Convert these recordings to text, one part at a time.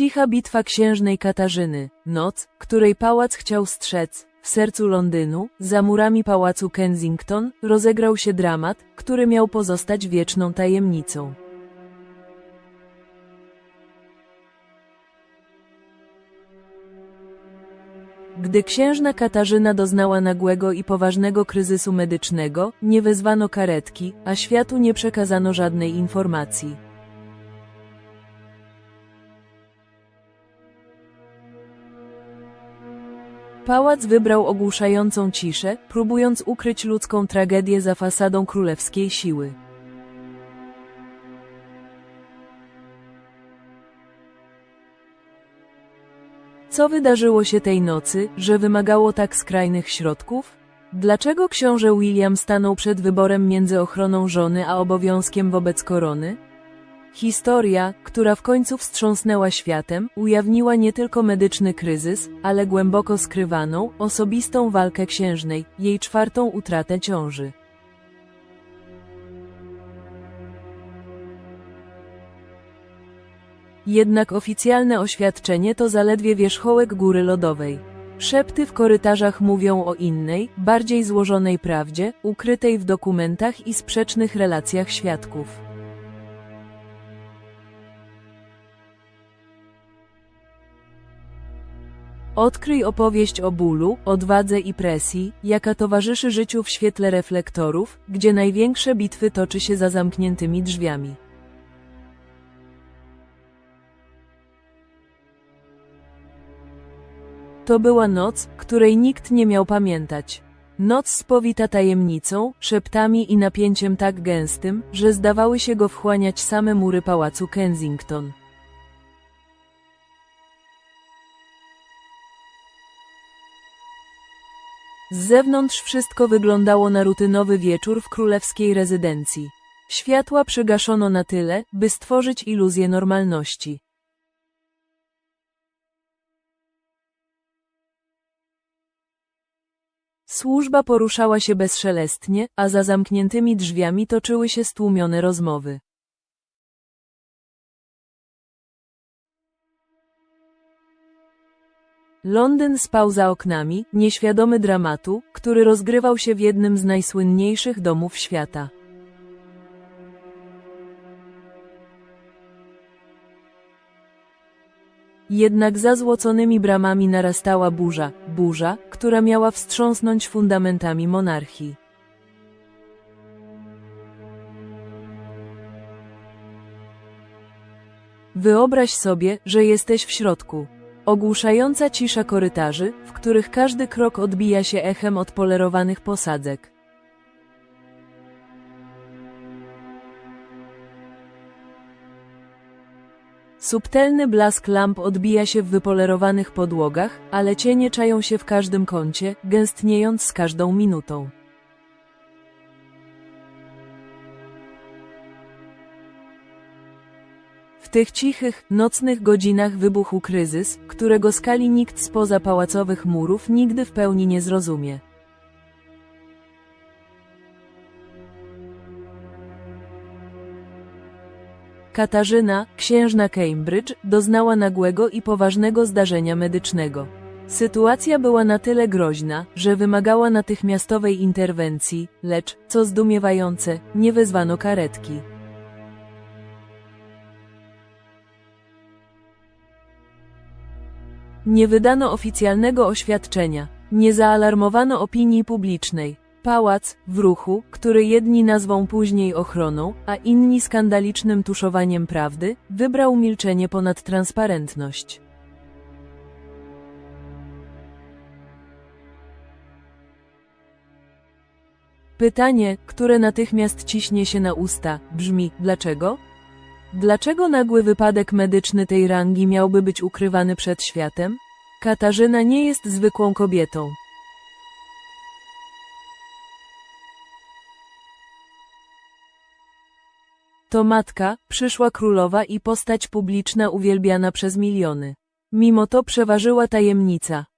Cicha bitwa księżnej Katarzyny, noc, której pałac chciał strzec, w sercu Londynu, za murami pałacu Kensington, rozegrał się dramat, który miał pozostać wieczną tajemnicą. Gdy księżna Katarzyna doznała nagłego i poważnego kryzysu medycznego, nie wezwano karetki, a światu nie przekazano żadnej informacji. Pałac wybrał ogłuszającą ciszę, próbując ukryć ludzką tragedię za fasadą królewskiej siły. Co wydarzyło się tej nocy, że wymagało tak skrajnych środków? Dlaczego książę William stanął przed wyborem między ochroną żony a obowiązkiem wobec korony? Historia, która w końcu wstrząsnęła światem, ujawniła nie tylko medyczny kryzys, ale głęboko skrywaną, osobistą walkę księżnej, jej czwartą utratę ciąży. Jednak oficjalne oświadczenie to zaledwie wierzchołek góry lodowej. Szepty w korytarzach mówią o innej, bardziej złożonej prawdzie, ukrytej w dokumentach i sprzecznych relacjach świadków. Odkryj opowieść o bólu, odwadze i presji, jaka towarzyszy życiu w świetle reflektorów, gdzie największe bitwy toczy się za zamkniętymi drzwiami. To była noc, której nikt nie miał pamiętać. Noc spowita tajemnicą, szeptami i napięciem tak gęstym, że zdawały się go wchłaniać same mury pałacu Kensington. Z zewnątrz wszystko wyglądało na rutynowy wieczór w królewskiej rezydencji. Światła przygaszono na tyle, by stworzyć iluzję normalności. Służba poruszała się bezszelestnie, a za zamkniętymi drzwiami toczyły się stłumione rozmowy. Londyn spał za oknami, nieświadomy dramatu, który rozgrywał się w jednym z najsłynniejszych domów świata. Jednak za złoconymi bramami narastała burza, burza, która miała wstrząsnąć fundamentami monarchii. Wyobraź sobie, że jesteś w środku. Ogłuszająca cisza korytarzy, w których każdy krok odbija się echem od polerowanych posadzek. Subtelny blask lamp odbija się w wypolerowanych podłogach, ale cienie czają się w każdym kącie, gęstniejąc z każdą minutą. Tych cichych, nocnych godzinach wybuchł kryzys, którego skali nikt spoza pałacowych murów nigdy w pełni nie zrozumie. Katarzyna, księżna Cambridge, doznała nagłego i poważnego zdarzenia medycznego. Sytuacja była na tyle groźna, że wymagała natychmiastowej interwencji, lecz, co zdumiewające, nie wezwano karetki. Nie wydano oficjalnego oświadczenia, nie zaalarmowano opinii publicznej. Pałac, w ruchu, który jedni nazwą później ochroną, a inni skandalicznym tuszowaniem prawdy, wybrał milczenie ponad transparentność. Pytanie, które natychmiast ciśnie się na usta, brzmi: dlaczego? Dlaczego nagły wypadek medyczny tej rangi miałby być ukrywany przed światem? Katarzyna nie jest zwykłą kobietą. To matka, przyszła królowa i postać publiczna uwielbiana przez miliony. Mimo to przeważyła tajemnica.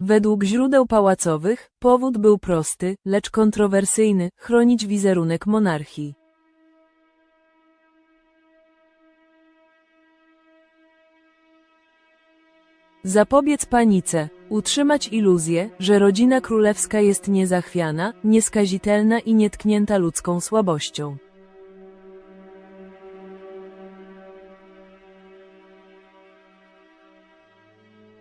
Według źródeł pałacowych, powód był prosty, lecz kontrowersyjny, chronić wizerunek monarchii. Zapobiec panice, utrzymać iluzję, że rodzina królewska jest niezachwiana, nieskazitelna i nietknięta ludzką słabością.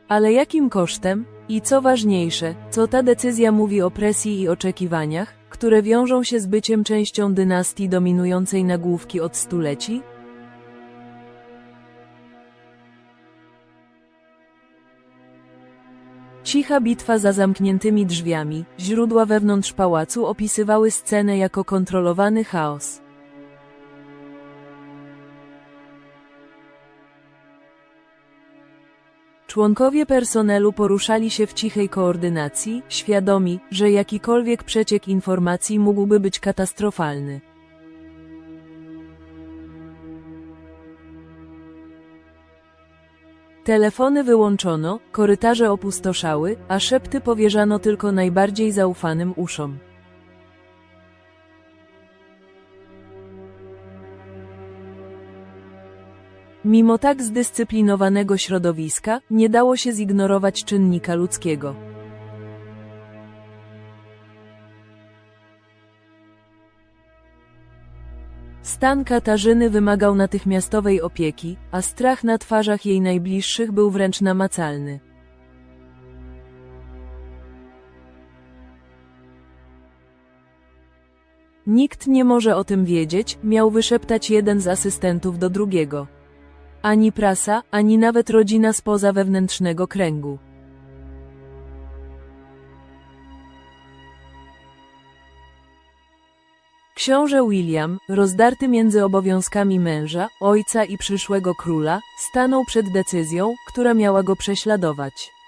Ale jakim kosztem? I co ważniejsze, co ta decyzja mówi o presji i oczekiwaniach, które wiążą się z byciem częścią dynastii dominującej nagłówki od stuleci? Cicha bitwa za zamkniętymi drzwiami, źródła wewnątrz pałacu opisywały scenę jako kontrolowany chaos. Członkowie personelu poruszali się w cichej koordynacji, świadomi, że jakikolwiek przeciek informacji mógłby być katastrofalny. Telefony wyłączono, korytarze opustoszały, a szepty powierzano tylko najbardziej zaufanym uszom. Mimo tak zdyscyplinowanego środowiska, nie dało się zignorować czynnika ludzkiego. Stan Katarzyny wymagał natychmiastowej opieki, a strach na twarzach jej najbliższych był wręcz namacalny. Nikt nie może o tym wiedzieć, miał wyszeptać jeden z asystentów do drugiego. Ani prasa, ani nawet rodzina spoza wewnętrznego kręgu. Książę William, rozdarty między obowiązkami męża, ojca i przyszłego króla, stanął przed decyzją, która miała go prześladować.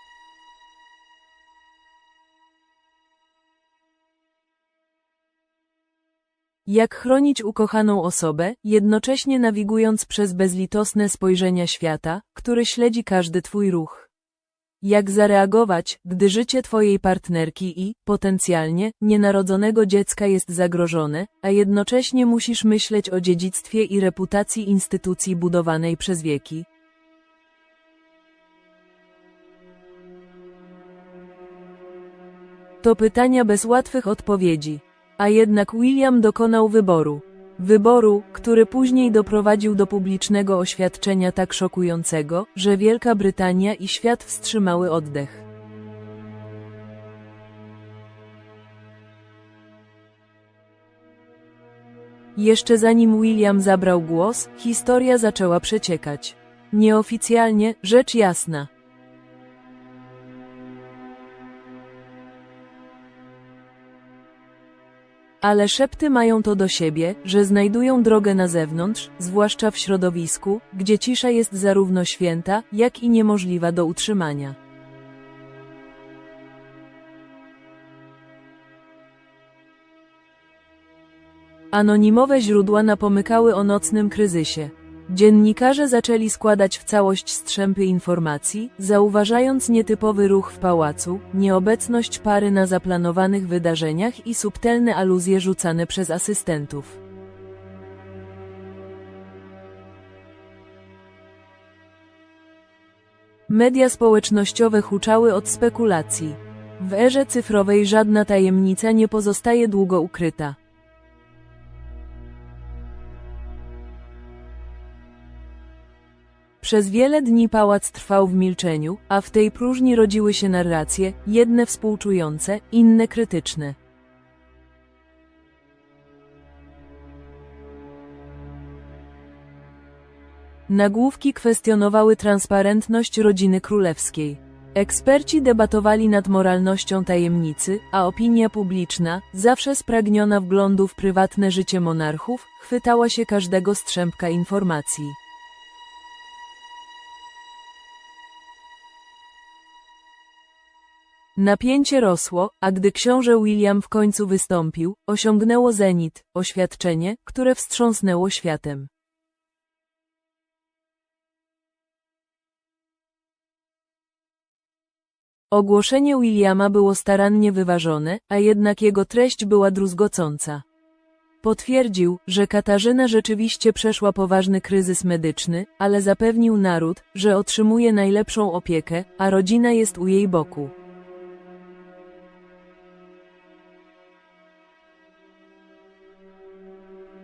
Jak chronić ukochaną osobę, jednocześnie nawigując przez bezlitosne spojrzenia świata, który śledzi każdy twój ruch. Jak zareagować, gdy życie twojej partnerki i, potencjalnie, nienarodzonego dziecka jest zagrożone, a jednocześnie musisz myśleć o dziedzictwie i reputacji instytucji budowanej przez wieki? To pytania bez łatwych odpowiedzi. A jednak William dokonał wyboru. Wyboru, który później doprowadził do publicznego oświadczenia tak szokującego, że Wielka Brytania i świat wstrzymały oddech. Jeszcze zanim William zabrał głos, historia zaczęła przeciekać. Nieoficjalnie, rzecz jasna. Ale szepty mają to do siebie, że znajdują drogę na zewnątrz, zwłaszcza w środowisku, gdzie cisza jest zarówno święta, jak i niemożliwa do utrzymania. Anonimowe źródła napomykały o nocnym kryzysie. Dziennikarze zaczęli składać w całość strzępy informacji, zauważając nietypowy ruch w pałacu, nieobecność pary na zaplanowanych wydarzeniach i subtelne aluzje rzucane przez asystentów. Media społecznościowe huczały od spekulacji. W erze cyfrowej żadna tajemnica nie pozostaje długo ukryta. Przez wiele dni pałac trwał w milczeniu, a w tej próżni rodziły się narracje, jedne współczujące, inne krytyczne. Nagłówki kwestionowały transparentność rodziny królewskiej. Eksperci debatowali nad moralnością tajemnicy, a opinia publiczna, zawsze spragniona wglądu w prywatne życie monarchów, chwytała się każdego strzępka informacji. Napięcie rosło, a gdy książę William w końcu wystąpił, osiągnęło zenit, oświadczenie, które wstrząsnęło światem. Ogłoszenie Williama było starannie wyważone, a jednak jego treść była druzgocąca. Potwierdził, że Katarzyna rzeczywiście przeszła poważny kryzys medyczny, ale zapewnił naród, że otrzymuje najlepszą opiekę, a rodzina jest u jej boku.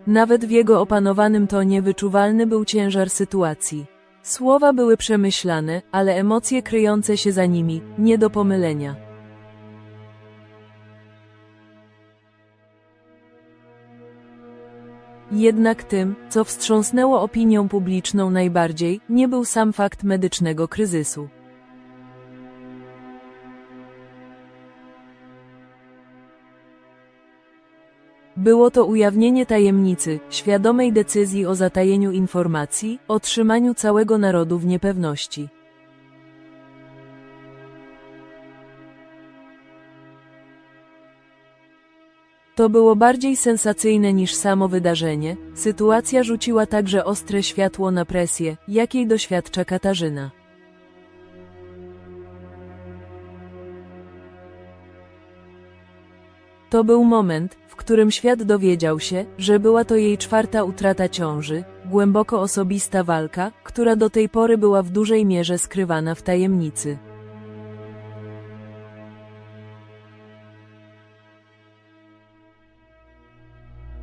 Nawet w jego opanowanym tonie wyczuwalny był ciężar sytuacji. Słowa były przemyślane, ale emocje kryjące się za nimi, nie do pomylenia. Jednak tym, co wstrząsnęło opinią publiczną najbardziej, nie był sam fakt medycznego kryzysu. Było to ujawnienie tajemnicy, świadomej decyzji o zatajeniu informacji, o trzymaniu całego narodu w niepewności. To było bardziej sensacyjne niż samo wydarzenie. Sytuacja rzuciła także ostre światło na presję, jakiej doświadcza Katarzyna. To był moment, w którym świat dowiedział się, że była to jej czwarta utrata ciąży, głęboko osobista walka, która do tej pory była w dużej mierze skrywana w tajemnicy.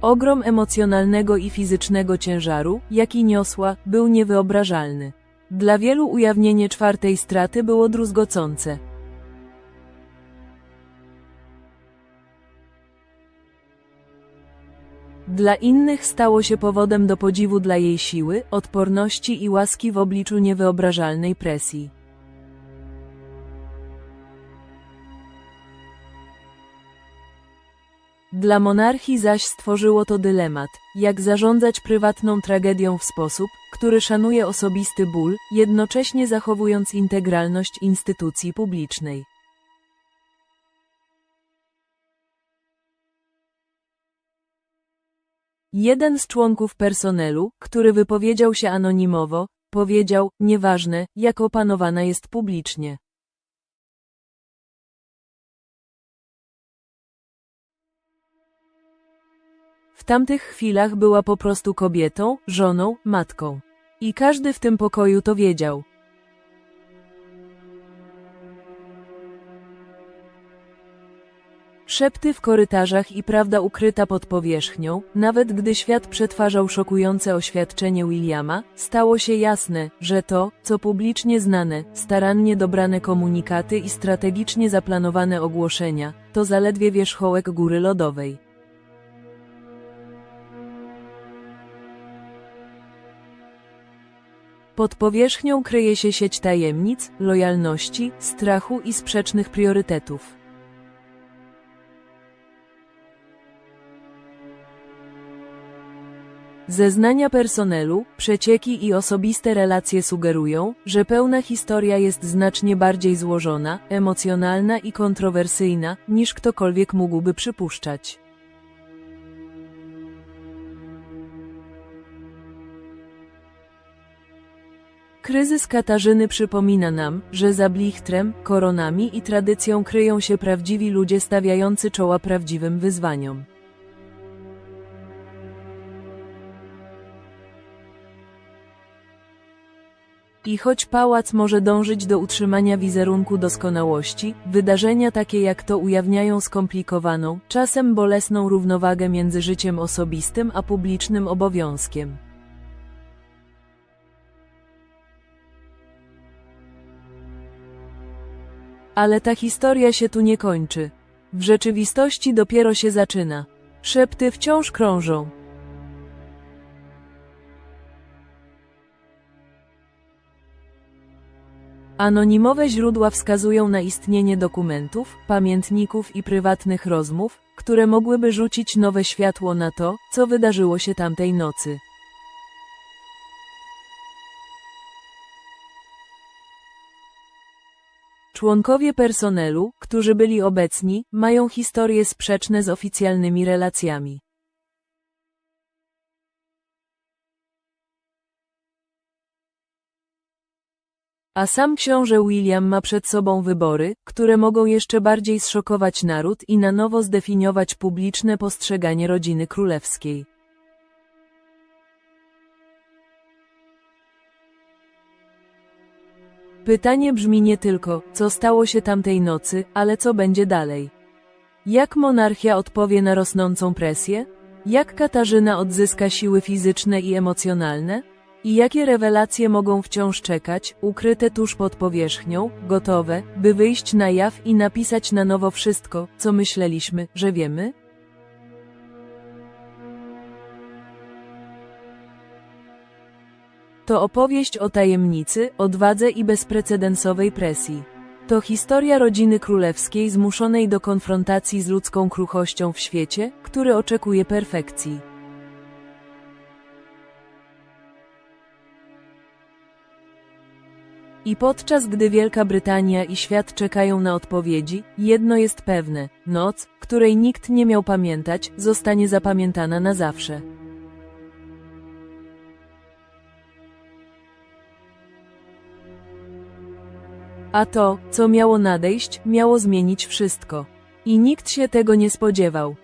Ogrom emocjonalnego i fizycznego ciężaru, jaki niosła, był niewyobrażalny. Dla wielu ujawnienie czwartej straty było druzgocące. Dla innych stało się powodem do podziwu dla jej siły, odporności i łaski w obliczu niewyobrażalnej presji. Dla monarchii zaś stworzyło to dylemat, jak zarządzać prywatną tragedią w sposób, który szanuje osobisty ból, jednocześnie zachowując integralność instytucji publicznej. Jeden z członków personelu, który wypowiedział się anonimowo, powiedział, nieważne, jak opanowana jest publicznie. W tamtych chwilach była po prostu kobietą, żoną, matką. I każdy w tym pokoju to wiedział. Szepty w korytarzach i prawda ukryta pod powierzchnią, nawet gdy świat przetwarzał szokujące oświadczenie Williama, stało się jasne, że to, co publicznie znane, starannie dobrane komunikaty i strategicznie zaplanowane ogłoszenia, to zaledwie wierzchołek góry lodowej. Pod powierzchnią kryje się sieć tajemnic, lojalności, strachu i sprzecznych priorytetów. Zeznania personelu, przecieki i osobiste relacje sugerują, że pełna historia jest znacznie bardziej złożona, emocjonalna i kontrowersyjna, niż ktokolwiek mógłby przypuszczać. Kryzys Katarzyny przypomina nam, że za blichtrem, koronami i tradycją kryją się prawdziwi ludzie stawiający czoła prawdziwym wyzwaniom. I choć pałac może dążyć do utrzymania wizerunku doskonałości, wydarzenia takie jak to ujawniają skomplikowaną, czasem bolesną równowagę między życiem osobistym a publicznym obowiązkiem. Ale ta historia się tu nie kończy. W rzeczywistości dopiero się zaczyna. Szepty wciąż krążą. Anonimowe źródła wskazują na istnienie dokumentów, pamiętników i prywatnych rozmów, które mogłyby rzucić nowe światło na to, co wydarzyło się tamtej nocy. Członkowie personelu, którzy byli obecni, mają historie sprzeczne z oficjalnymi relacjami. A sam książę William ma przed sobą wybory, które mogą jeszcze bardziej zszokować naród i na nowo zdefiniować publiczne postrzeganie rodziny królewskiej. Pytanie brzmi nie tylko, co stało się tamtej nocy, ale co będzie dalej. Jak monarchia odpowie na rosnącą presję? Jak Katarzyna odzyska siły fizyczne i emocjonalne? I jakie rewelacje mogą wciąż czekać, ukryte tuż pod powierzchnią, gotowe, by wyjść na jaw i napisać na nowo wszystko, co myśleliśmy, że wiemy? To opowieść o tajemnicy, odwadze i bezprecedensowej presji. To historia rodziny królewskiej zmuszonej do konfrontacji z ludzką kruchością w świecie, który oczekuje perfekcji. I podczas gdy Wielka Brytania i świat czekają na odpowiedzi, jedno jest pewne: noc, której nikt nie miał pamiętać, zostanie zapamiętana na zawsze. A to, co miało nadejść, miało zmienić wszystko. I nikt się tego nie spodziewał.